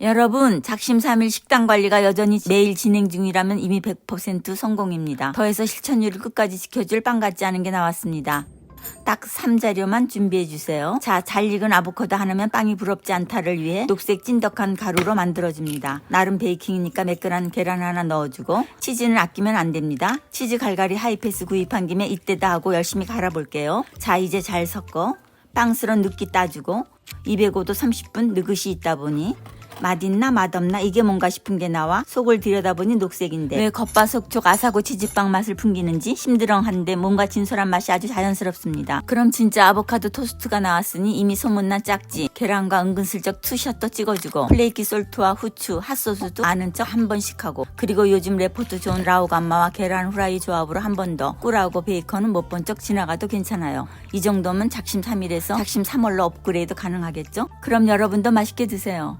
여러분, 작심 3일 식단 관리가 여전히 매일 진행 중이라면 이미 100% 성공입니다. 더해서 실천율을 끝까지 지켜줄 빵 같지 않은 게 나왔습니다. 딱 3자료만 준비해 주세요. 자, 잘 익은 아보카도 하나면 빵이 부럽지 않다를 위해 녹색 찐덕한 가루로 만들어줍니다. 나름 베이킹이니까 매끈한 계란 하나 넣어주고 치즈는 아끼면 안 됩니다. 치즈 갈갈이 하이패스 구입한 김에 이때다 하고 열심히 갈아볼게요. 자, 이제 잘 섞어 빵스런 눕기 따주고 205도 30분 느긋이 있다 보니 맛있나 맛없나 이게 뭔가 싶은 게 나와 속을 들여다보니 녹색인데 왜 겉바속촉 아사고 치즈빵 맛을 풍기는지 심드렁한데 뭔가 진솔한 맛이 아주 자연스럽습니다. 그럼 진짜 아보카도 토스트가 나왔으니 이미 소문난 짝지 계란과 은근슬쩍 투샷도 찍어주고 플레이키 솔트와 후추 핫소스도 아는 척 한 번씩 하고 그리고 요즘 레포트 좋은 라오감마와 계란 후라이 조합으로 한 번 더 꿀하고 베이컨은 못 본 적 지나가도 괜찮아요. 이 정도면 작심 3일에서 작심 3월로 업그레이드 가능하겠죠? 그럼 여러분도 맛있게 드세요.